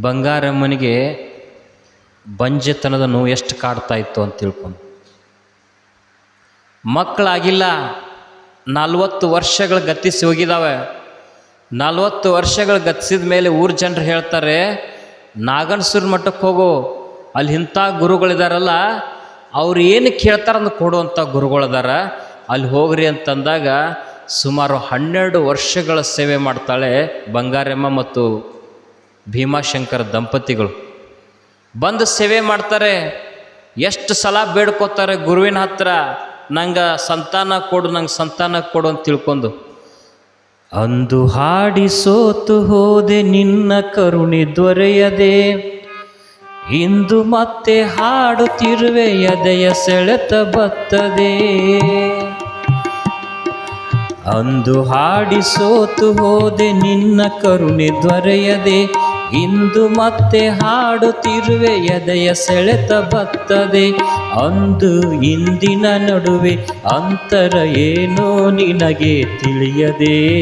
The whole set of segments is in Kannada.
ಬಂಗಾರಮ್ಮನಿಗೆ ಬಂಜೆತನದ ನೋವು ಎಷ್ಟು ಕಾಡ್ತಾ ಇತ್ತು ಅಂತ ತಿಳ್ಕೊಂಡು. ಮಕ್ಕಳಾಗಿಲ್ಲ, ನಲ್ವತ್ತು ವರ್ಷಗಳು ಗತಿಸಿ ಹೋಗಿದಾವೆ. ನಲ್ವತ್ತು ವರ್ಷಗಳು ಗತಿಸಿದ ಮೇಲೆ ಊರ ಜನರು ಹೇಳ್ತಾರೆ, ನಾಗನಸೂರು ಮಠಕ್ಕೆ ಹೋಗು, ಅಲ್ಲಿ ಇಂಥ ಗುರುಗಳಿದಾರಲ್ಲ, ಅವ್ರು ಏನು ಕೇಳ್ತಾರ ಅಂದ್ ಕೊಡುವಂಥ ಗುರುಗಳಿದಾರ. ಅಲ್ಲಿ ಹೋಗ್ರಿ ಅಂತಂದಾಗ ಸುಮಾರು ಹನ್ನೆರಡು ವರ್ಷಗಳ ಸೇವೆ ಮಾಡ್ತಾಳೆ ಬಂಗಾರಮ್ಮ ಮತ್ತು ಭೀಮಾಶಂಕರ ದಂಪತಿಗಳು ಬಂದು ಸೇವೆ ಮಾಡ್ತಾರೆ. ಎಷ್ಟು ಸಲ ಬೇಡ್ಕೋತಾರೆ ಗುರುವಿನ ಹತ್ರ. ನಂಗೆ ಸಂತಾನ ಕೊಡು, ನಂಗೆ ಸಂತಾನ ಕೊಡು ಅಂತ ತಿಳ್ಕೊಂಡು, ಅಂದು ಹಾಡಿ ಸೋತು ಹೋದೆ ನಿನ್ನ ಕರುಣೆ ದೊರೆಯದೆ. ಇಂದು ಮತ್ತೆ ಹಾಡುತ್ತಿರುವೆ ಎದೆಯ ಸೆಳೆತ ಬತ್ತದೆ. ಅಂದು ಹಾಡಿ ಸೋತು ಹೋದೆ ನಿನ್ನ ಕರುಣೆ ದೊರೆಯದೆ. ಇಂದು ಮತ್ತೆ ಹಾಡುತ್ತಿರುವೆ ಎದೆಯ ಸೆಳೆತ ಬತ್ತದೆ. ಅಂದು ಇಂದಿನ ನಡುವೆ ಅಂತರ ಏನೋ ನಿನಗೆ ತಿಳಿಯದೆ.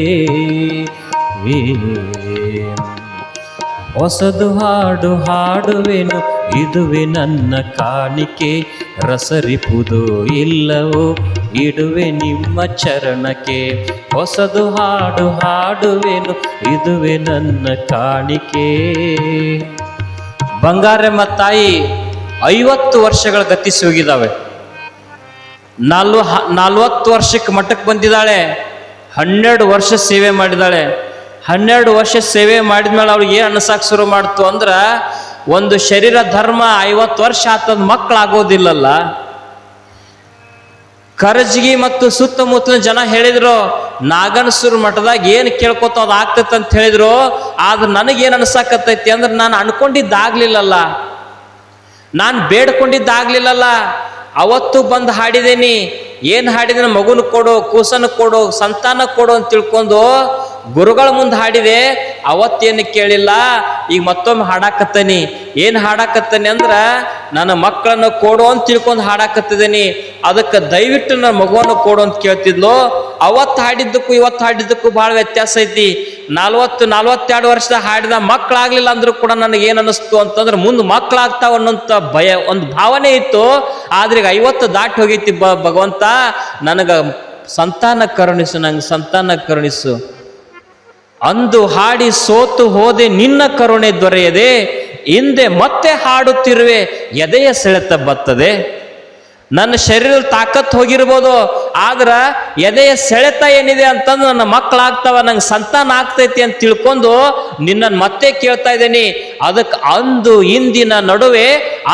ಹೊಸದು ಹಾಡು ಹಾಡುವೆನು, ಇದುವೆ ನನ್ನ ಕಾಣಿಕೆ. ರಸರಿಪುದು ಇಲ್ಲವೋ, ಇಡುವೆ ನಿಮ್ಮ ಚರಣಕ್ಕೆ. ಹೊಸದು ಹಾಡು ಹಾಡುವೆನು, ಇದುವೆ ನನ್ನ ಕಾಣಿಕೆ. ಬಂಗಾರಮ್ಮ ತಾಯಿ ಐವತ್ತು ವರ್ಷಗಳ ಗತಿಸಿ ಸೂಗಿದಾವೆ. ನಾಲ್ವ ನಾಲ್ವತ್ತು ವರ್ಷಕ್ಕೆ ಮಠಕ್ಕೆ ಬಂದಿದ್ದಾಳೆ, ಹನ್ನೆರಡು ವರ್ಷ ಸೇವೆ ಮಾಡಿದ್ದಾಳೆ ಹನ್ನೆರಡು ವರ್ಷ ಸೇವೆ ಮಾಡಿದ್ಮೇಲೆ ಅವ್ಳಿಗೆ ಏನು ಅನ್ಸಕ್ಕೆ ಶುರು ಮಾಡ್ತು ಅಂದ್ರೆ, ಒಂದು ಶರೀರ ಧರ್ಮ ಐವತ್ತು ವರ್ಷ ಆತದ ಮಕ್ಕಳಾಗೋದಿಲ್ಲಲ್ಲ. ಕರಜಗಿ ಮತ್ತು ಸುತ್ತಮುತ್ತಲಿನ ಜನ ಹೇಳಿದ್ರು ನಾಗನಸೂರು ಮಠದಾಗ ಏನು ಕೇಳ್ಕೊತ ಅದು ಆಗ್ತೈತೆ ಅಂತ ಹೇಳಿದ್ರು. ಆದ್ರೆ ನನಗೇನು ಅನ್ಸಕತ್ತೈತಿ ಅಂದ್ರೆ ನಾನು ಅನ್ಕೊಂಡಿದ್ದಾಗ್ಲಿಲ್ಲಲ್ಲ. ನಾನು ಬೇಡ್ಕೊಂಡಿದ್ದಾಗ್ಲಿಲ್ಲಲ್ಲ. ಅವತ್ತು ಬಂದು ಹಾಡಿದೇನಿ. ಏನು ಹಾಡಿದ್ರೆ ಮಗುನ ಕೊಡು, ಕೂಸನ ಕೊಡು, ಸಂತಾನ ಕೊಡು ಅಂತ ತಿಳ್ಕೊಂಡು ಗುರುಗಳ ಮುಂದೆ ಹಾಡಿದೆ, ಅವತ್ತೇನು ಕೇಳಿಲ್ಲ, ಈಗ ಮತ್ತೊಮ್ಮೆ ಹಾಡಾಕತ್ತನಿ. ಏನು ಹಾಡಾಕತ್ತನಿ ಅಂದ್ರೆ, ನನ್ನ ಮಕ್ಕಳನ್ನು ಕೊಡು ಅಂತ ತಿಳ್ಕೊಂಡು ಹಾಡಾಕತ್ತಿದ್ದೀನಿ. ಅದಕ್ಕೆ ದಯವಿಟ್ಟು ನನ್ನ ಮಗುವನ್ನು ಕೊಡು ಅಂತ ಕೇಳ್ತಿದ್ಲು. ಅವತ್ತು ಹಾಡಿದ್ದಕ್ಕೂ ಇವತ್ತು ಹಾಡಿದ್ದಕ್ಕೂ ಭಾಳ ವ್ಯತ್ಯಾಸ ಐತಿ. ನಲ್ವತ್ತು, ನಲ್ವತ್ತೆರಡು ವರ್ಷದ ಹಾಡಿದ ಮಕ್ಕಳಾಗ್ಲಿಲ್ಲ ಅಂದ್ರೂ ಕೂಡ ನನಗೆ ಏನು ಅನ್ನಿಸ್ತು ಅಂತಂದ್ರೆ, ಮುಂದೆ ಮಕ್ಕಳಾಗ್ತಾವ ಅನ್ನೋಂಥ ಭಯ, ಒಂದು ಭಾವನೆ ಇತ್ತು. ಆದ್ರೆ ಈಗ ಐವತ್ತು ದಾಟಿ ಹೋಗೈತಿ ಭಗವಂತ. ನನಗೆ ಸಂತಾನ ಕರುಣಿಸು, ನಂಗೆ ಸಂತಾನ ಕರುಣಿಸು. ಅಂದು ಹಾಡಿ ಸೋತು ಹೋದೆ ನಿನ್ನ ಕರುಣೆ ದೊರೆಯದೆ, ಹಿಂದೆ ಮತ್ತೆ ಹಾಡುತ್ತಿರುವೆ ಎದೆಯ ಸೆಳೆತ ಬತ್ತದೆ. ನನ್ನ ಶರೀರದ ತಾಕತ್ ಹೋಗಿರ್ಬೋದು, ಆದ್ರ ಎದೆಯ ಸೆಳೆತ ಏನಿದೆ ಅಂತಂದು ನನ್ನ ಮಕ್ಕಳಾಗ್ತಾವ, ನಂಗೆ ಸಂತಾನ ಆಗ್ತೈತಿ ಅಂತ ತಿಳ್ಕೊಂಡು ನಿನ್ನನ್ನು ಮತ್ತೆ ಕೇಳ್ತಾ ಇದ್ದೀನಿ. ಅದಕ್ಕೆ ಅಂದು ಇಂದಿನ ನಡುವೆ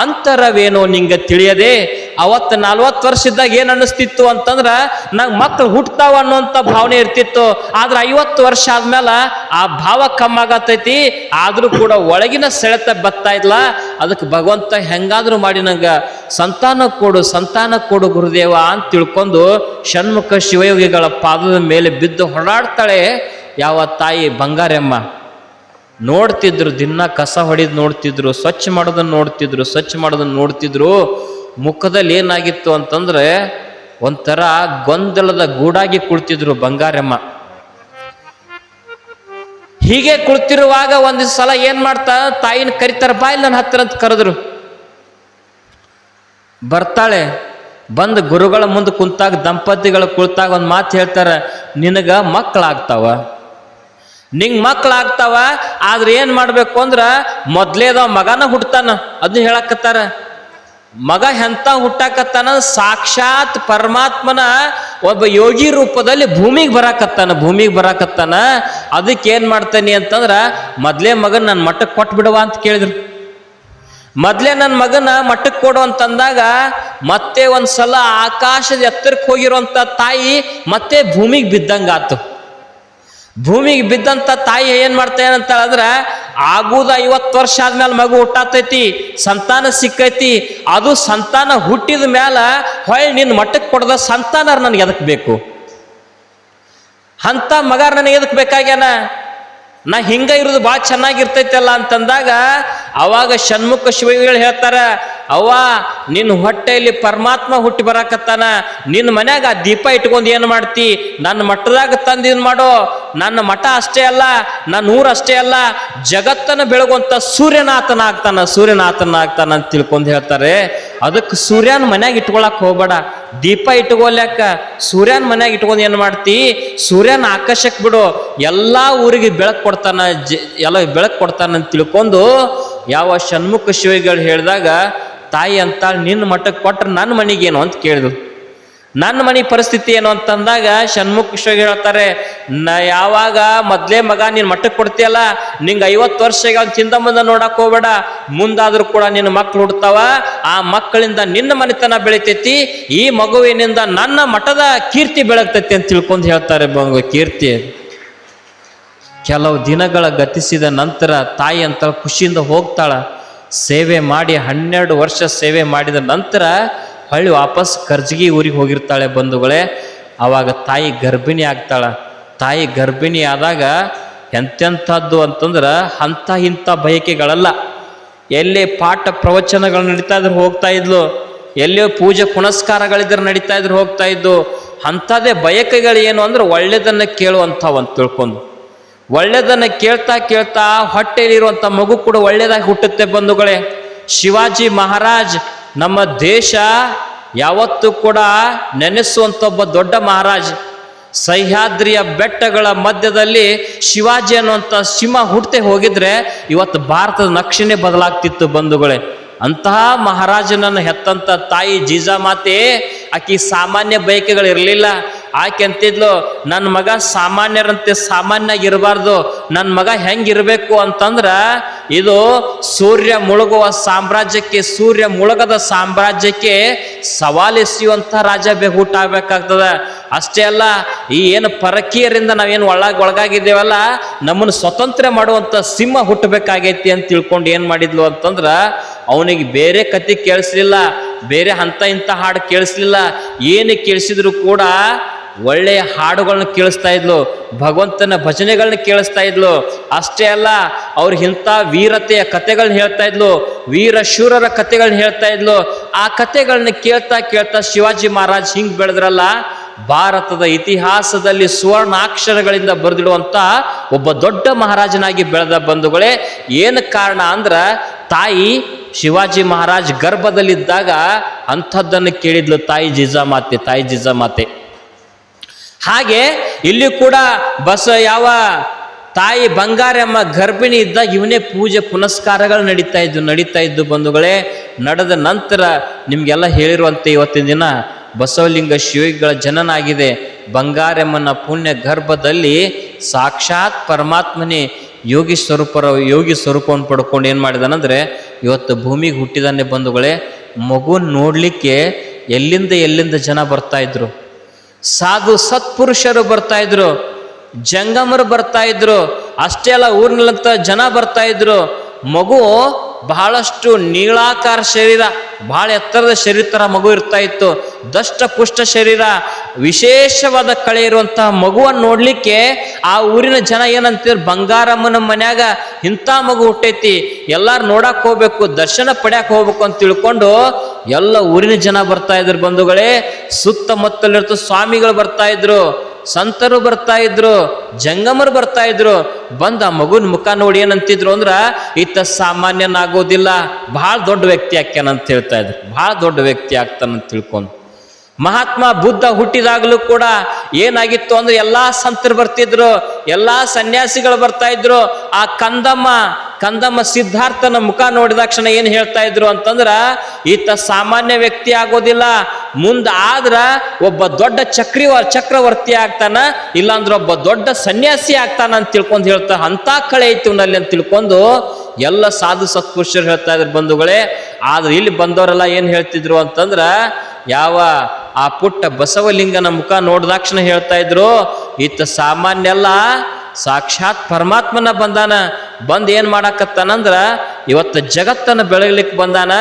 ಅಂತರವೇನೋ ನಿಂಗೆ ತಿಳಿಯದೆ ಅವತ್ತು ನಲ್ವತ್ತು ವರ್ಷ ಇದ್ದಾಗ ಏನು ಅನ್ನಿಸ್ತಿತ್ತು ಅಂತಂದ್ರೆ ನಂಗೆ ಮಕ್ಳು ಹುಟ್ಟತಾವ ಅನ್ನೋಂಥ ಭಾವನೆ ಇರ್ತಿತ್ತು. ಆದ್ರೆ ಐವತ್ತು ವರ್ಷ ಆದ್ಮೇಲೆ ಆ ಭಾವ ಕಮ್ಮಾಗತೈತಿ ಆದ್ರೂ ಕೂಡ ಒಳಗಿನ ಸೆಳೆತ ಬತ್ತಾ ಇಲ್ಲ ಅದಕ್ಕೆ ಭಗವಂತ ಹೆಂಗಾದ್ರೂ ಮಾಡಿ ನಂಗೆ ಸಂತಾನ ಕೊಡು ಸಂತಾನ ಕೊಡು ಗುರುದೇವ ಅಂತ ತಿಳ್ಕೊಂಡು ಷಣ್ಮುಖ ಶಿವಯೋಗಿಗಳ ಪಾದದ ಮೇಲೆ ಬಿದ್ದು ಹೊರಡಾಡ್ತಾಳೆ ಯಾವ ತಾಯಿ ಬಂಗಾರೆಮ್ಮ. ನೋಡ್ತಿದ್ರು ದಿನ ಕಸ ಹೊಡೆದು ನೋಡ್ತಿದ್ರು, ಸ್ವಚ್ಛ ಮಾಡೋದನ್ನ ನೋಡ್ತಿದ್ರು, ಸ್ವಚ್ಛ ಮಾಡೋದನ್ನ ನೋಡ್ತಿದ್ರು. ಮುಖದಲ್ಲಿ ಏನಾಗಿತ್ತು ಅಂತಂದ್ರೆ ಒಂಥರ ಗೊಂದಲದ ಗೂಡಾಗಿ ಕುಳಿತಿದ್ರು ಬಂಗಾರಮ್ಮ. ಹೀಗೆ ಕುಳಿತಿರುವಾಗ ಒಂದ್ ಸಲ ಏನ್ ಮಾಡ್ತಾ ತಾಯಿನ ಕರಿತಾರ ಬಾಯ್ ನನ್ನ ಹತ್ತಿರ ಅಂತ ಕರೆದ್ರು. ಬರ್ತಾಳೆ, ಬಂದು ಗುರುಗಳ ಮುಂದೆ ಕುಂತಾಗ ದಂಪತಿಗಳು ಕುಳಿತಾಗ ಒಂದು ಮಾತು ಹೇಳ್ತಾರೆ, ನಿನಗ ಮಕ್ಕಳಾಗ್ತಾವ ನಿಂಗೆ ಮಕ್ಕಳಾಗ್ತಾವ ಆದ್ರೆ ಏನು ಮಾಡಬೇಕು ಅಂದ್ರೆ ಮೊದ್ಲೇದ ಮಗನ ಹುಡ್ತಾನ ಅದನ್ನ ಹೇಳಕತ್ತಾರ. ಮಗ ಎಂತ ಹುಟ್ಟಾಕತ್ತಾನ? ಸಾಕ್ಷಾತ್ ಪರಮಾತ್ಮನ ಒಬ್ಬ ಯೋಗಿ ರೂಪದಲ್ಲಿ ಭೂಮಿಗೆ ಬರಾಕತ್ತಾನ ಭೂಮಿಗೆ ಬರಾಕತ್ತಾನ. ಅದಕ್ಕೆ ಏನು ಮಾಡ್ತಾನೆ ಅಂತಂದ್ರ, ಮೊದ್ಲೇ ಮಗನ್ ನನ್ನ ಮಟ್ಟಕ್ಕೆ ಕೊಟ್ಟು ಬಿಡುವ ಅಂತ ಕೇಳಿದ್ರು. ಮೊದ್ಲೇ ನನ್ನ ಮಗನ ಮಟ್ಟಕ್ಕೆ ಕೊಡು ಅಂತಂದಾಗ, ಮತ್ತೆ ಒಂದ್ಸಲ ಆಕಾಶದ ಎತ್ತರಕ್ಕೆ ಹೋಗಿರುವಂತ ತಾಯಿ ಮತ್ತೆ ಭೂಮಿಗೆ ಬಿದ್ದಂಗಾತು. ಭೂಮಿಗೆ ಬಿದ್ದಂತ ತಾಯಿ ಏನು ಮಾಡ್ತಾಳೆ ಅಂತ ಹೇಳಿದ್ರೆ, ಆಗುದ ಐವತ್ತು ವರ್ಷ ಆದ್ಮೇಲೆ ಮಗು ಹುಟ್ಟಾತೈತಿ, ಸಂತಾನ ಸಿಕ್ಕೈತಿ, ಅದು ಸಂತಾನ ಹುಟ್ಟಿದ ಮ್ಯಾಲ ಹೊಯ್ ನಿನ್ನ ಮಟ್ಟಕ್ಕೆ ಕೊಡದ ಸಂತಾನ ನನಗೆ ಎದಕ್ ಬೇಕು? ಅಂತ ಮಗ ನನಗೆ ಎದಕ್ ಬೇಕಾಗ್ಯಾನ? ನಾ ಹಿಂಗ ಇರೋದು ಭಾಳ ಚೆನ್ನಾಗಿರ್ತೈತಲ್ಲ ಅಂತಂದಾಗ, ಅವಾಗ ಷಣ್ಮುಖ ಶಿವಗಳು ಹೇಳ್ತಾರ ಅವ್ವ, ನಿನ್ನ ಹೊಟ್ಟೆಯಲ್ಲಿ ಪರಮಾತ್ಮ ಹುಟ್ಟಿ ಬರಾಕತ್ತಾನ. ನಿನ್ನ ಮನ್ಯಾಗ ಆ ದೀಪ ಇಟ್ಕೊಂಡು ಏನು ಮಾಡ್ತಿ? ನನ್ನ ಮಠದಾಗ ತಂದು ಇದು ಮಾಡೋ. ನನ್ನ ಮಠ ಅಷ್ಟೇ ಅಲ್ಲ, ನನ್ನ ಊರು ಅಷ್ಟೇ ಅಲ್ಲ, ಜಗತ್ತನ್ನು ಬೆಳಗುವಂತ ಸೂರ್ಯನಾಥನ ಆಗ್ತಾನ ಸೂರ್ಯನಾಥನ ಆಗ್ತಾನ ಅಂತ ತಿಳ್ಕೊಂಡು ಹೇಳ್ತಾರೆ. ಅದಕ್ಕೆ ಸೂರ್ಯನ ಮನ್ಯಾಗ ಇಟ್ಕೊಳಕ್ ಹೋಗ್ಬೇಡ. ದೀಪ ಇಟ್ಕೊಲ್ಯಾಕ ಸೂರ್ಯನ ಮನ್ಯಾಗ ಇಟ್ಕೊಂಡು ಏನು ಮಾಡ್ತಿ? ಸೂರ್ಯನ ಆಕಾಶಕ್ಕೆ ಬಿಡು. ಎಲ್ಲಾ ಊರಿಗೆ ಬೆಳಕು ಕೊಡ್ತಾನ, ಜ, ಎಲ್ಲ ಬೆಳಕು ಕೊಡ್ತಾನ ಅಂತ ತಿಳ್ಕೊಂಡು ಯಾವ ಷಣ್ಮುಖ ಶಿವಿಗಳು ಹೇಳಿದಾಗ ತಾಯಿ ಅಂತಾಳು, ನಿನ್ನ ಮಠಕ್ಕೆ ಕೊಟ್ರೆ ನನ್ನ ಮನೆಗೇನು? ಅಂತ ಕೇಳಿದ್ರು ನನ್ನ ಮನೆ ಪರಿಸ್ಥಿತಿ ಏನು? ಅಂತಂದಾಗ ಷಣ್ಮುಖ ಶೋಗಿ ಹೇಳ್ತಾರೆ, ನ ಯಾವಾಗ ಮೊದ್ಲೇ ಮಗ ನೀನ್ ಮಠಕ್ಕೆ ಕೊಡ್ತೀಯಲ್ಲ, ನಿಂಗೆ ಐವತ್ತು ವರ್ಷ ಚಿಂದ ಮುಂದೆ ನೋಡಕ್ ಹೋಗ್ಬೇಡ. ಮುಂದಾದ್ರೂ ಕೂಡ ನಿನ್ನ ಮಕ್ಳು ಹುಡ್ತಾವ. ಆ ಮಕ್ಕಳಿಂದ ನಿನ್ನ ಮನೆತನ ಬೆಳಿತೈತಿ. ಈ ಮಗುವಿನಿಂದ ನನ್ನ ಮಠದ ಕೀರ್ತಿ ಬೆಳಗ್ತೈತಿ ಅಂತ ತಿಳ್ಕೊಂಡು ಹೇಳ್ತಾರೆ ಬಂಗ ಕೀರ್ತಿ. ಕೆಲವು ದಿನಗಳ ಗತಿಸಿದ ನಂತರ ತಾಯಿ ಅಂತ ಖುಷಿಯಿಂದ ಹೋಗ್ತಾಳ. ಸೇವೆ ಮಾಡಿ ಹನ್ನೆರಡು ವರ್ಷ ಸೇವೆ ಮಾಡಿದ ನಂತರ ಹೊಳ್ಳಿ ವಾಪಸ್ ಕರ್ಜಗಿ ಊರಿಗೆ ಹೋಗಿರ್ತಾಳೆ ಬಂಧುಗಳೇ. ಆವಾಗ ತಾಯಿ ಗರ್ಭಿಣಿ ಆಗ್ತಾಳ. ತಾಯಿ ಗರ್ಭಿಣಿ ಆದಾಗ ಎಂತೆಂಥದ್ದು ಅಂತಂದ್ರೆ ಅಂಥ ಇಂಥ ಬಯಕೆಗಳಲ್ಲ. ಎಲ್ಲಿ ಪಾಠ ಪ್ರವಚನಗಳು ನಡೀತಾ ಇದ್ರು ಹೋಗ್ತಾ ಇದ್ಲು. ಎಲ್ಲಿಯೋ ಪೂಜೆ ಪುನಸ್ಕಾರಗಳಿದ್ರೆ ನಡೀತಾ ಇದ್ರು ಹೋಗ್ತಾ ಇದ್ದು ಅಂಥದ್ದೇ ಬಯಕೆಗಳು ಏನು ಅಂದ್ರೆ ಒಳ್ಳೆಯದನ್ನು ಕೇಳುವಂಥವು ಅಂತ ತಿಳ್ಕೊಂಡು. ಒಳ್ಳೇದನ್ನ ಕೇಳ್ತಾ ಕೇಳ್ತಾ ಹೊಟ್ಟೆಯಲ್ಲಿರುವಂಥ ಮಗು ಕೂಡ ಒಳ್ಳೆಯದಾಗಿ ಹುಟ್ಟುತ್ತೆ ಬಂಧುಗಳೇ. ಶಿವಾಜಿ ಮಹಾರಾಜ್ ನಮ್ಮ ದೇಶ ಯಾವತ್ತೂ ಕೂಡ ನೆನೆಸುವಂಥ ಒಬ್ಬ ದೊಡ್ಡ ಮಹಾರಾಜ್. ಸಹ್ಯಾದ್ರಿಯ ಬೆಟ್ಟಗಳ ಮಧ್ಯದಲ್ಲಿ ಶಿವಾಜಿ ಅನ್ನುವಂಥ ಸಿಂಹ ಹುಟ್ಟೆ ಹೋಗಿದ್ರೆ ಇವತ್ತು ಭಾರತದ ನಕ್ಷೆನೇ ಬದಲಾಗ್ತಿತ್ತು ಬಂಧುಗಳೇ. ಅಂತಹ ಮಹಾರಾಜನನ್ನು ಹೆತ್ತಂತ ತಾಯಿ ಜೀಜಾಮಾತೆ ಆಕಿ ಸಾಮಾನ್ಯ ಬಯಕೆಗಳು ಇರಲಿಲ್ಲ ಆಕೆ ಅಂತಿದ್ಲು ನನ್ನ ಮಗ ಸಾಮಾನ್ಯರಂತೆ ಸಾಮಾನ್ಯ ಇರಬಾರ್ದು ನನ್ನ ಮಗ ಹೆಂಗಿರ್ಬೇಕು ಅಂತಂದ್ರ, ಇದು ಸೂರ್ಯ ಮುಳುಗುವ ಸಾಮ್ರಾಜ್ಯಕ್ಕೆ, ಸೂರ್ಯ ಮುಳುಗದ ಸಾಮ್ರಾಜ್ಯಕ್ಕೆ ಸವಾಲೆಸೆಯುವಂಥ ರಾಜ ಬೆ ಹುಟ್ಟಾಗಬೇಕಾಗ್ತದ ಅಷ್ಟೇ ಅಲ್ಲ, ಈ ಏನು ಪರಕೀಯರಿಂದ ನಾವೇನು ಒಳಗ ಒಳಗಾಗಿದ್ದೇವಲ್ಲ, ನಮ್ಮನ್ನು ಸ್ವತಂತ್ರ ಮಾಡುವಂಥ ಸಿಂಹ ಹುಟ್ಟಬೇಕಾಗೈತಿ ಅಂತ ತಿಳ್ಕೊಂಡು ಏನು ಮಾಡಿದ್ಲು ಅಂತಂದ್ರ, ಅವನಿಗೆ ಬೇರೆ ಕತೆ ಕೇಳಿಸ್ಲಿಲ್ಲ, ಬೇರೆ ಹಂತ ಇಂಥ ಹಾಡು ಕೇಳಿಸ್ಲಿಲ್ಲ, ಏನು ಕೇಳಿಸಿದ್ರು ಕೂಡ ಒಳ್ಳೆಯ ಹಾಡುಗಳನ್ನ ಕೇಳಿಸ್ತಾ ಇದ್ಲು, ಭಗವಂತನ ಭಜನೆಗಳನ್ನ ಕೇಳಿಸ್ತಾ ಇದ್ಲು. ಅಷ್ಟೇ ಅಲ್ಲ, ಅವ್ರು ಇಂಥ ವೀರತೆಯ ಕಥೆಗಳನ್ನ ಹೇಳ್ತಾ ಇದ್ಲು, ವೀರ ಶೂರರ ಕಥೆಗಳನ್ನ ಹೇಳ್ತಾ ಇದ್ಲು. ಆ ಕಥೆಗಳನ್ನ ಕೇಳ್ತಾ ಕೇಳ್ತಾ ಶಿವಾಜಿ ಮಹಾರಾಜ್ ಹಿಂಗ್ ಬೆಳೆದ್ರಲ್ಲ, ಭಾರತದ ಇತಿಹಾಸದಲ್ಲಿ ಸುವರ್ಣಾಕ್ಷರಗಳಿಂದ ಬರೆದಿಡುವಂತ ಒಬ್ಬ ದೊಡ್ಡ ಮಹಾರಾಜನಾಗಿ ಬೆಳೆದ ಬಂಧುಗಳೇ, ಏನು ಕಾರಣ ಅಂದ್ರ ತಾಯಿ ಶಿವಾಜಿ ಮಹಾರಾಜ್ ಗರ್ಭದಲ್ಲಿದ್ದಾಗ ಅಂಥದ್ದನ್ನು ಕೇಳಿದ್ಲು ತಾಯಿ ಜಿಜಾಮಾತೆ ತಾಯಿ ಜಿಜಾಮಾತೆ. ಹಾಗೆ ಇಲ್ಲಿ ಕೂಡ ಬಸ ಯಾವ ತಾಯಿ ಬಂಗಾರಮ್ಮ ಗರ್ಭಿಣಿ ಇದ್ದಾಗ ಇವನೇ ಪೂಜೆ ಪುನಸ್ಕಾರಗಳು ನಡೀತಾ ಇದ್ದು ನಡೀತಾ ಇದ್ದು ಬಂಧುಗಳೇ, ನಡೆದ ನಂತರ ನಿಮಗೆಲ್ಲ ಹೇಳಿರುವಂತೆ ಇವತ್ತಿನ ದಿನ ಬಸವಲಿಂಗ ಶಿವಗಳ ಜನನಾಗಿದೆ. ಬಂಗಾರಮ್ಮನ ಪುಣ್ಯ ಗರ್ಭದಲ್ಲಿ ಸಾಕ್ಷಾತ್ ಪರಮಾತ್ಮನೇ ಯೋಗಿ ಸ್ವರೂಪರ, ಯೋಗಿ ಸ್ವರೂಪವನ್ನು ಪಡ್ಕೊಂಡು ಏನು ಮಾಡಿದಾನಂದ್ರೆ ಇವತ್ತು ಭೂಮಿಗೆ ಹುಟ್ಟಿದಾನೆ ಬಂಧುಗಳೇ, ಮಗು ನೋಡಲಿಕ್ಕೆ ಎಲ್ಲಿಂದ ಎಲ್ಲಿಂದ ಜನ ಬರ್ತಾ ಇದ್ರು? ಸಾಧು ಸತ್ಪುರುಷರು ಬರ್ತಾ ಇದ್ರು ಜಂಗಮರು ಬರ್ತಾ ಇದ್ರು ಅಷ್ಟೇ ಅಲ್ಲ ಊರಿನಲ್ಲಂತ ಜನ ಬರ್ತಾ ಇದ್ರು ಮಗು ಬಹಳಷ್ಟು ನೀಳಾಕಾರ ಶರೀರ, ಬಹಳ ಎತ್ತರದ ಶರೀರ ಥರ ಮಗು ಇರ್ತಾ ಇತ್ತು. ದಷ್ಟ ಪುಷ್ಟ ಶರೀರ, ವಿಶೇಷವಾದ ಕಳೆ ಇರುವಂತಹ ಮಗುವನ್ನು ನೋಡ್ಲಿಕ್ಕೆ ಆ ಊರಿನ ಜನ ಏನಂತಿದ್ರು, ಬಂಗಾರಮ್ಮನ ಮನ್ಯಾಗ ಇಂಥ ಮಗು ಹುಟ್ಟೈತಿ, ಎಲ್ಲಾರು ನೋಡಕ್ ಹೋಗ್ಬೇಕು, ದರ್ಶನ ಪಡ್ಯಾಕೆ ಹೋಗ್ಬೇಕು ಅಂತ ತಿಳ್ಕೊಂಡು ಎಲ್ಲ ಊರಿನ ಜನ ಬರ್ತಾ ಇದ್ರು ಬಂಧುಗಳೇ. ಸುತ್ತಮುತ್ತಲಿರ್ತ ಸ್ವಾಮಿಗಳು ಬರ್ತಾ ಇದ್ರು. ಸಂತರು ಬರ್ತಾ ಇದ್ರು, ಜಂಗಮರು ಬರ್ತಾ ಇದ್ರು, ಬಂದ ಆ ಮಗುನ ಮುಖ ನೋಡಿ ಏನಂತಿದ್ರು ಅಂದ್ರ, ಈತ ಸಾಮಾನ್ಯನಾಗೋದಿಲ್ಲ ಬಹಳ ದೊಡ್ಡ ವ್ಯಕ್ತಿ ಆಕ್ಯನಂತ ಹೇಳ್ತಾ ಇದ್ರು. ಬಹಳ ದೊಡ್ಡ ವ್ಯಕ್ತಿ ಆಗ್ತಾನಂತ ತಿಳ್ಕೊಂಡು. ಮಹಾತ್ಮ ಬುದ್ಧ ಹುಟ್ಟಿದಾಗಲೂ ಕೂಡ ಏನಾಗಿತ್ತು ಅಂದ್ರೆ ಎಲ್ಲಾ ಸಂತರು ಬರ್ತಿದ್ರು, ಎಲ್ಲಾ ಸನ್ಯಾಸಿಗಳು ಬರ್ತಾ ಇದ್ರು, ಆ ಕಂದಮ್ಮ ಕಂದಮ್ಮ ಸಿದ್ಧಾರ್ಥನ ಮುಖ ನೋಡಿದ ಕ್ಷಣ ಏನು ಹೇಳ್ತಾ ಇದ್ರು ಅಂತಂದ್ರ, ಈತ ಸಾಮಾನ್ಯ ವ್ಯಕ್ತಿ ಆಗೋದಿಲ್ಲ. ಮುಂದ ಆದ್ರ ಒಬ್ಬ ದೊಡ್ಡ ಚಕ್ರಿ ಚಕ್ರವರ್ತಿ ಆಗ್ತಾನ, ಇಲ್ಲಾಂದ್ರೆ ಒಬ್ಬ ದೊಡ್ಡ ಸನ್ಯಾಸಿ ಆಗ್ತಾನ ಅಂತ ತಿಳ್ಕೊಂಡು ಹೇಳ್ತಾ ಅಂತ ಕಳೆ ಐತಿ ಅಲ್ಲಿ ಅಂತ ತಿಳ್ಕೊಂಡು ಎಲ್ಲ ಸಾಧು ಸತ್ಪುರುಷರು ಹೇಳ್ತಾ ಇದ್ರು ಬಂಧುಗಳೇ. ಆದ್ರೆ ಇಲ್ಲಿ ಬಂದವರೆಲ್ಲ ಏನ್ ಹೇಳ್ತಿದ್ರು ಅಂತಂದ್ರ, ಯಾವ ಆ ಪುಟ್ಟ ಬಸವಲಿಂಗನ ಮುಖ ನೋಡಿದಾಕ್ಷಣ ಹೇಳ್ತಾ ಇದ್ರು, ಈತ ಸಾಮಾನ್ಯ ಅಲ್ಲ ಸಾಕ್ಷಾತ್ ಪರಮಾತ್ಮನ ಬಂದಾನ. ಬಂದ್ ಏನ್ ಮಾಡಾಕತ್ತಾನಂದ್ರ, ಇವತ್ತು ಜಗತ್ತನ್ನು ಬೆಳಗ್ಲಿಕ್ಕೆ ಬಂದಾನ,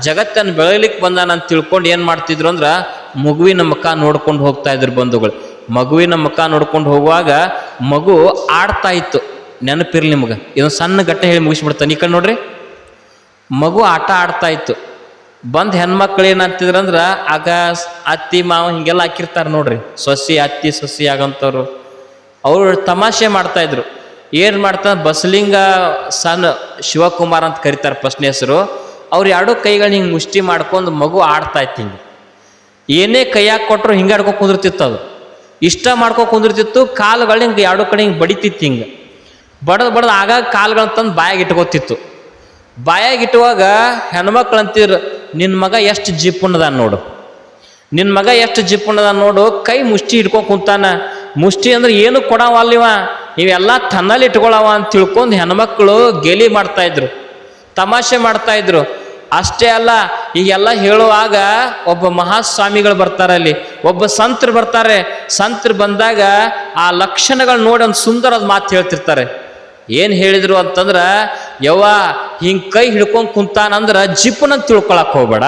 ಜಗತ್ತನ್ನು ಬೆಳಗ್ಲಿಕ್ಕೆ ಬಂದಾನ ಅಂತ ತಿಳ್ಕೊಂಡು ಏನು ಮಾಡ್ತಿದ್ರು ಅಂದ್ರ, ಮಗುವಿನ ಮುಖ ನೋಡ್ಕೊಂಡು ಹೋಗ್ತಾ ಇದ್ರು ಬಂಧುಗಳು. ಮಗುವಿನ ಮುಖ ನೋಡ್ಕೊಂಡು ಹೋಗುವಾಗ ಮಗು ಆಡ್ತಾ ಇತ್ತು. ನೆನಪಿರ್ಲಿ ನಿಮ್ಗೆ. ಇದೊಂದು ಸಣ್ಣ ಗಟ್ಟೆ ಹೇಳಿ ಮುಗಿಸ್ಬಿಡ್ತಾನೆ ಈ ಕಡೆ ನೋಡ್ರಿ. ಮಗು ಆಟ ಆಡ್ತಾ ಇತ್ತು. ಬಂದು ಹೆಣ್ಮಕ್ಳು ಏನಂತಿದ್ರಂದ್ರೆ ಆಗ ಅತ್ತಿ, ಮಾವ ಹಿಂಗೆಲ್ಲ ಹಾಕಿರ್ತಾರೆ ನೋಡ್ರಿ. ಸೊಸಿ ಅತ್ತಿ ಸೊಸಿ ಆಗಂಥವ್ರು ಅವ್ರು ತಮಾಷೆ ಮಾಡ್ತಾ ಇದ್ರು. ಏನು ಮಾಡ್ತಾ ಬಸಲಿಂಗ ಸನ್ ಶಿವಕುಮಾರ್ ಅಂತ ಕರೀತಾರೆ ಫಸ್ಟ್ನೇ ಹೆಸರು. ಅವ್ರು ಎರಡೂ ಕೈಗಳನ್ನ ಹಿಂಗೆ ಮುಷ್ಟಿ ಮಾಡ್ಕೊಂಡು ಮಗು ಆಡ್ತಾ ಇತ್ತು ಹಿಂಗೆ. ಏನೇ ಕೈಯಾಗ ಕೊಟ್ಟರು ಹಿಂಗೆ ಆಡ್ಕೊ ಕುಂದಿರ್ತಿತ್ತು ಅದು. ಇಷ್ಟ ಮಾಡ್ಕೊ ಕುಂದಿರ್ತಿತ್ತು ಕಾಲುಗಳು ಹಿಂಗೆ ಎರಡೂ ಕಡೆ ಹಿಂಗೆ ಬಡಿತಿತ್ತು ಹಿಂಗೆ. ಬಡದು ಬಡದ್ ಆಗಾಗ ಕಾಲುಗಳನ್ನ ತಂದು ಬಾಯಾಗಿ ಇಟ್ಕೋತಿತ್ತು. ಬಾಯಾಗ ಇಟ್ಟುವಾಗ ಹೆಣ್ಮಕ್ಳು ಅಂತಿದ್ರು ನಿನ್ನ ಮಗ ಎಷ್ಟು ಜಿಪ್ಪುಣ್ಣದ ನೋಡು. ನಿನ್ನ ಮಗ ಎಷ್ಟು ಜಿಪ್ಪುಣ್ಣದ ನೋಡು. ಕೈ ಮುಷ್ಟಿ ಇಟ್ಕೊ ಕುಂತಾನ. ಮುಷ್ಟಿ ಅಂದ್ರೆ ಏನು ಕೊಡವಲ್ಲಿವ ಇವೆಲ್ಲ ತನ್ನಲ್ಲಿ ಇಟ್ಕೊಳವ ಅಂತ ತಿಳ್ಕೊಂಡು ಹೆಣ್ಮಕ್ಳು ಗೇಲಿ ಮಾಡ್ತಾ ಇದ್ರು, ತಮಾಷೆ ಮಾಡ್ತಾ ಇದ್ರು. ಅಷ್ಟೇ ಅಲ್ಲ, ಈಗೆಲ್ಲ ಹೇಳುವಾಗ ಒಬ್ಬ ಮಹಾಸ್ವಾಮಿಗಳು ಬರ್ತಾರೆ ಅಲ್ಲಿ, ಒಬ್ಬ ಸಂತರು ಬರ್ತಾರೆ. ಸಂತರು ಬಂದಾಗ ಆ ಲಕ್ಷಣಗಳು ನೋಡಿ ಒಂದು ಸುಂದರವಾದ ಮಾತು ಹೇಳ್ತಿರ್ತಾರೆ. ಏನು ಹೇಳಿದ್ರು ಅಂತಂದ್ರೆ, ಯವ್ವ, ಹಿಂಗೆ ಕೈ ಹಿಡ್ಕೊಂಡು ಕುಂತಾನಂದ್ರೆ ಜಿಪ್ಪನ ತಿಳ್ಕೊಳಕ್ ಹೋಗ್ಬೇಡ.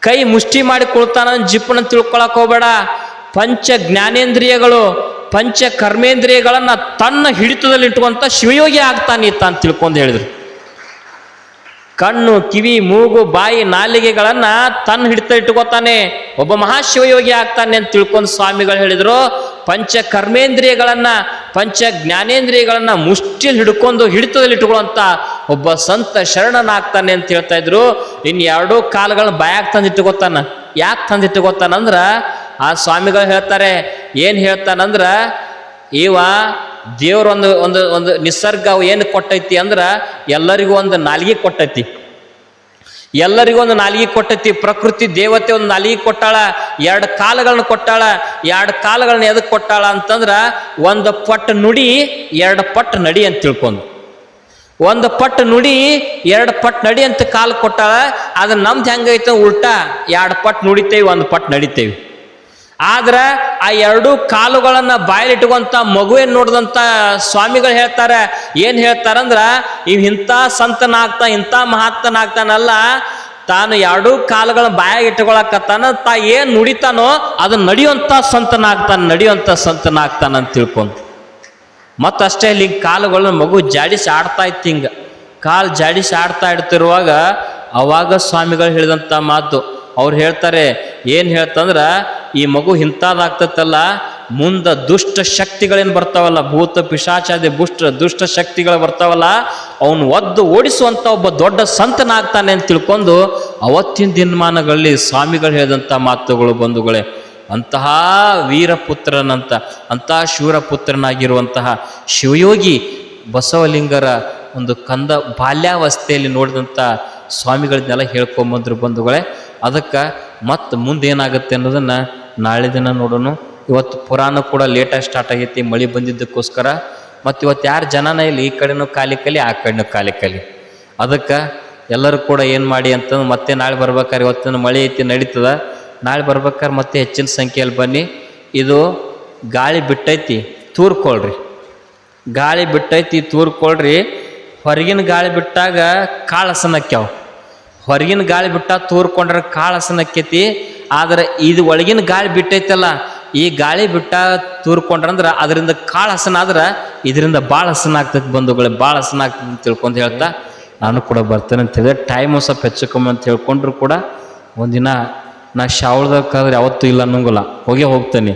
ಕೈ ಮುಷ್ಟಿ ಮಾಡಿ ಕುಳ್ತಾನ ಜಿಪ್ಪನ ತಿಳ್ಕೊಳಕ್ ಹೋಗ್ಬೇಡ. ಪಂಚ ಜ್ಞಾನೇಂದ್ರಿಯಗಳು, ಪಂಚ ಕರ್ಮೇಂದ್ರಿಯಗಳನ್ನು ತನ್ನ ಹಿಡಿತದಲ್ಲಿ ಇಟ್ಕೊಂತ ಶಿವಯೋಗಿ ಆಗ್ತಾನೆ ಅಂತ ತಿಳ್ಕೊಂಡು ಹೇಳಿದ್ರು. ಕಣ್ಣು, ಕಿವಿ, ಮೂಗು, ಬಾಯಿ, ನಾಲಿಗೆಗಳನ್ನು ತನ್ನ ಹಿಡಿತ ಇಟ್ಕೋತಾನೆ ಒಬ್ಬ ಮಹಾಶಿವಯೋಗಿ ಆಗ್ತಾನೆ ಅಂತ ತಿಳ್ಕೊಂಡು ಸ್ವಾಮಿಗಳು ಹೇಳಿದರು. ಪಂಚ ಕರ್ಮೇಂದ್ರಿಯಗಳನ್ನು, ಪಂಚ ಜ್ಞಾನೇಂದ್ರಿಯಗಳನ್ನು ಮುಷ್ಟಿಯಲ್ಲಿ ಹಿಡ್ಕೊಂಡು ಹಿಡಿತದಲ್ಲಿ ಇಟ್ಕೊಳ್ಳುವಂತ ಒಬ್ಬ ಸಂತ ಶರಣನಾಗ್ತಾನೆ ಅಂತ ಹೇಳ್ತಾ ಇದ್ರು. ಇನ್ನು ಎರಡೂ ಕಾಲಗಳನ್ನ ಬಾಯಾಗ ತಂದಿಟ್ಟುಕೊತಾನ. ಯಾಕೆ ತಂದು ಇಟ್ಕೋತಾನಂದ್ರ ಆ ಸ್ವಾಮಿಗಳು ಹೇಳ್ತಾರೆ, ಏನು ಹೇಳ್ತಾನಂದ್ರ, ಇವ ದೇವ್ರ ಒಂದು ಒಂದು ಒಂದು ನಿಸರ್ಗ ಏನು ಕೊಟ್ಟೈತಿ ಅಂದ್ರೆ, ಎಲ್ಲರಿಗೂ ಒಂದು ನಾಲಿಗೆ ಕೊಟ್ಟೈತಿ. ಎಲ್ಲರಿಗೂ ಒಂದು ನಾಲಿಗೆ ಕೊಟ್ಟೈತಿ, ಪ್ರಕೃತಿ ದೇವತೆ ಒಂದು ನಾಲಿಗೆ ಕೊಟ್ಟಾಳ, ಎರಡು ಕಾಲಗಳನ್ನ ಕೊಟ್ಟಾಳ, ಎರಡು ಕಾಲಗಳನ್ನ ಎದಕ್ಕೆ ಕೊಟ್ಟಾಳ ಅಂತಂದ್ರ, ಒಂದು ಪಟ್ಟು ನುಡಿ, ಎರಡು ಪಟ್ಟು ನಡಿ ಅಂತ ತಿಳ್ಕೊಂಡು. ಒಂದು ಪಟ್ಟು ನುಡಿ, ಎರಡು ಪಟ್ಟು ನಡಿ ಅಂತ ಕಾಲು ಕೊಟ್ಟಾಳ, ಅದು ನಮ್ದು ಹೆಂಗೈತೆ ಉಲ್ಟಾ, ಎರಡು ಪಟ್ಟು ನುಡಿತೇವಿ, ಒಂದು ಪಟ್ಟು ನಡಿತೇವಿ. ಆದ್ರ ಆ ಎರಡು ಕಾಲುಗಳನ್ನ ಬಾಯಲಿಟ್ಟುಕೊಂತ ಮಗುವೇನ್ ನೋಡಿದಂತ ಸ್ವಾಮಿಗಳು ಹೇಳ್ತಾರೆ, ಏನ್ ಹೇಳ್ತಾರಂದ್ರ ಇವ್ ಇಂಥ ಸಂತನಾಗ್ತಾ, ಇಂಥ ಮಹಾತ್ಮನಾಗ್ತಾನಲ್ಲ, ತಾನು ಎರಡೂ ಕಾಲುಗಳನ್ನ ಬಾಯಾಗ ಇಟ್ಕೊಳಕತ್ತಾನ ತಾ ಏನ್ ನುಡಿತಾನೋ ಅದನ್ನ ನಡೆಯುವಂತ ಸಂತನಾಗ್ತಾನ ನಡೆಯುವಂತ ಸಂತನಾಗ್ತಾನ ಅಂತ ತಿಳ್ಕೊಂತ ಮತ್ತಷ್ಟೇ ಇಲ್ಲಿ ಕಾಲುಗಳನ್ನ ಮಗು ಜಾಡಿಸಿ ಆಡ್ತಾ ಇತ್ತು ಹಿಂಗ. ಕಾಲು ಜಾಡಿಸಿ ಆಡ್ತಾ ಇಡ್ತಿರುವಾಗ ಅವಾಗ ಸ್ವಾಮಿಗಳು ಹೇಳಿದಂಥ ಮಾತು. ಅವ್ರು ಹೇಳ್ತಾರೆ, ಏನು ಹೇಳ್ತಂದ್ರ ಈ ಮಗು ಇಂಥದ್ದಾಗ್ತತ್ತಲ್ಲ, ಮುಂದೆ ದುಷ್ಟ ಶಕ್ತಿಗಳೇನು ಬರ್ತಾವಲ್ಲ, ಭೂತ ಪಿಶಾಚಾದಿ ಬುಷ್ಟ ದುಷ್ಟ ಶಕ್ತಿಗಳು ಬರ್ತಾವಲ್ಲ, ಅವನು ಒದ್ದು ಓಡಿಸುವಂಥ ಒಬ್ಬ ದೊಡ್ಡ ಸಂತನಾಗ್ತಾನೆ ಅಂತ ತಿಳ್ಕೊಂಡು ಅವತ್ತಿನ ದಿನಮಾನಗಳಲ್ಲಿ ಸ್ವಾಮಿಗಳು ಹೇಳಿದಂಥ ಮಾತುಗಳು ಬಂಧುಗಳೇ, ಅಂತಹ ವೀರಪುತ್ರನಂತ ಅಂತಹ ಶಿವರಪುತ್ರನಾಗಿರುವಂತಹ ಶಿವಯೋಗಿ ಬಸವಲಿಂಗರ ಒಂದು ಕಂದ ಬಾಲ್ಯಾವಸ್ಥೆಯಲ್ಲಿ ನೋಡಿದಂಥ ಸ್ವಾಮಿಗಳನ್ನೆಲ್ಲ ಹೇಳ್ಕೊಂಬಂದ್ರು ಬಂಧುಗಳೇ, ಅದಕ್ಕೆ ಮತ್ತೆ ಮುಂದೇನಾಗುತ್ತೆ ಅನ್ನೋದನ್ನು ನಾಳೆ ದಿನ ನೋಡೋಣ ಇವತ್ತು ಪುರಾಣ ಕೂಡ ಲೇಟಾಗಿ ಸ್ಟಾರ್ಟ್ ಆಗೈತಿ, ಮಳೆ ಬಂದಿದ್ದಕ್ಕೋಸ್ಕರ. ಮತ್ತು ಇವತ್ತು ಯಾರು ಜನನ ಇಲ್ಲಿ, ಈ ಕಡೆನೂ ಕಾಲಿ ಕಲಿ, ಆ ಕಡೆನೂ ಕಾಲಿ ಕಲಿ. ಅದಕ್ಕೆ ಎಲ್ಲರೂ ಕೂಡ ಏನು ಮಾಡಿ ಅಂತಂದು ಮತ್ತೆ ನಾಳೆ ಬರ್ಬೇಕಾದ್ರೆ ಇವತ್ತಿನ ಮಳೆ ಐತಿ, ನಡೀತದ. ನಾಳೆ ಬರ್ಬೇಕಾದ್ರೆ ಮತ್ತೆ ಹೆಚ್ಚಿನ ಸಂಖ್ಯೆಯಲ್ಲಿ ಬನ್ನಿ. ಇದು ಗಾಳಿ ಬಿಟ್ಟೈತಿ, ತೂರ್ಕೊಳ್ರಿ. ಗಾಳಿ ಬಿಟ್ಟೈತಿ, ತೂರ್ಕೊಳ್ರಿ. ಹೊರಗಿನ ಗಾಳಿ ಬಿಟ್ಟಾಗ ಕಾಳು ಹಸನಕ್ಕ್ಯಾವ ಹೊರಗಿನ ಗಾಳಿ ಬಿಟ್ಟಾಗ ತೂರ್ಕೊಂಡ್ರೆ ಕಾಳು ಹಸನಕ್ಕೈತಿ ಆದ್ರೆ ಇದು ಒಳಗಿನ ಗಾಳಿ ಬಿಟ್ಟೈತಲ್ಲ, ಈ ಗಾಳಿ ಬಿಟ್ಟ ತೂರ್ಕೊಂಡ್ರಂದ್ರೆ ಅದರಿಂದ ಕಾಳು ಹಸನ ಆದ್ರೆ ಇದರಿಂದ ಭಾಳ ಹಸನ ಆಗ್ತೈತಿ ಬಂಧುಗಳೇ ಭಾಳ ಹಸನ ಆಗ್ತದೆ ಅಂತ ತಿಳ್ಕೊಂಡು ಹೇಳ್ತಾ ನಾನು ಕೂಡ ಬರ್ತೇನೆ ಅಂತ ಹೇಳಿದ್ರೆ ಟೈಮು ಸ್ವಲ್ಪ ಹೆಚ್ಚು ಕಮ್ಮಿ ಅಂತ ಹೇಳ್ಕೊಂಡ್ರು ಕೂಡ ಒಂದಿನ ನಾ ಶಾವಳದಕ್ಕಾದ್ರೆ ಯಾವತ್ತೂ ಇಲ್ಲ ಅನ್ನೋಂಗಿಲ್ಲ, ಹೋಗೇ ಹೋಗ್ತೇನೆ.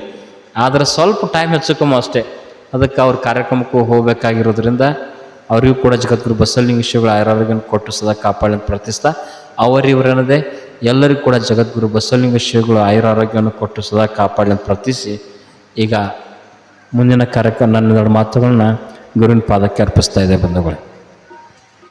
ಆದ್ರೆ ಸ್ವಲ್ಪ ಟೈಮ್ ಹೆಚ್ಚು ಕಮ್ಮಿ ಅಷ್ಟೇ. ಅದಕ್ಕೆ ಅವ್ರ ಕಾರ್ಯಕ್ರಮಕ್ಕೂ ಹೋಗಬೇಕಾಗಿರೋದ್ರಿಂದ ಅವರಿಗೂ ಕೂಡ ಜಗದ್ಗುರು ಬಸವಲಿಂಗ ವಿಷಯಗಳು ಆರೋಗ್ಯವನ್ನು ಕೊಟ್ಟು ಸದಾ ಕಾಪಾಡಿ ಪ್ರಾರ್ಥಿಸ್ತಾ ಅವರಿವರನ್ನದೇ ಎಲ್ಲರಿಗೂ ಕೂಡ ಜಗದ್ಗುರು ಬಸವಲಿಂಗ ಆಯುರ ಆಯುರಾರೋಗ್ಯವನ್ನು ಕೊಟ್ಟು ಸದಾ ಕಾಪಾಡಲು ಅಂತ ಪ್ರಾರ್ಥಿಸಿ. ಈಗ ಮುಂದಿನ ಕಾರ್ಯಕ್ರಮ ನನ್ನ ಮಾತುಗಳನ್ನ ಗುರುವಿನ ಪಾದಕ್ಕೆ ಅರ್ಪಿಸ್ತಾ ಇದೆ ಬಂಧುಗಳೇ.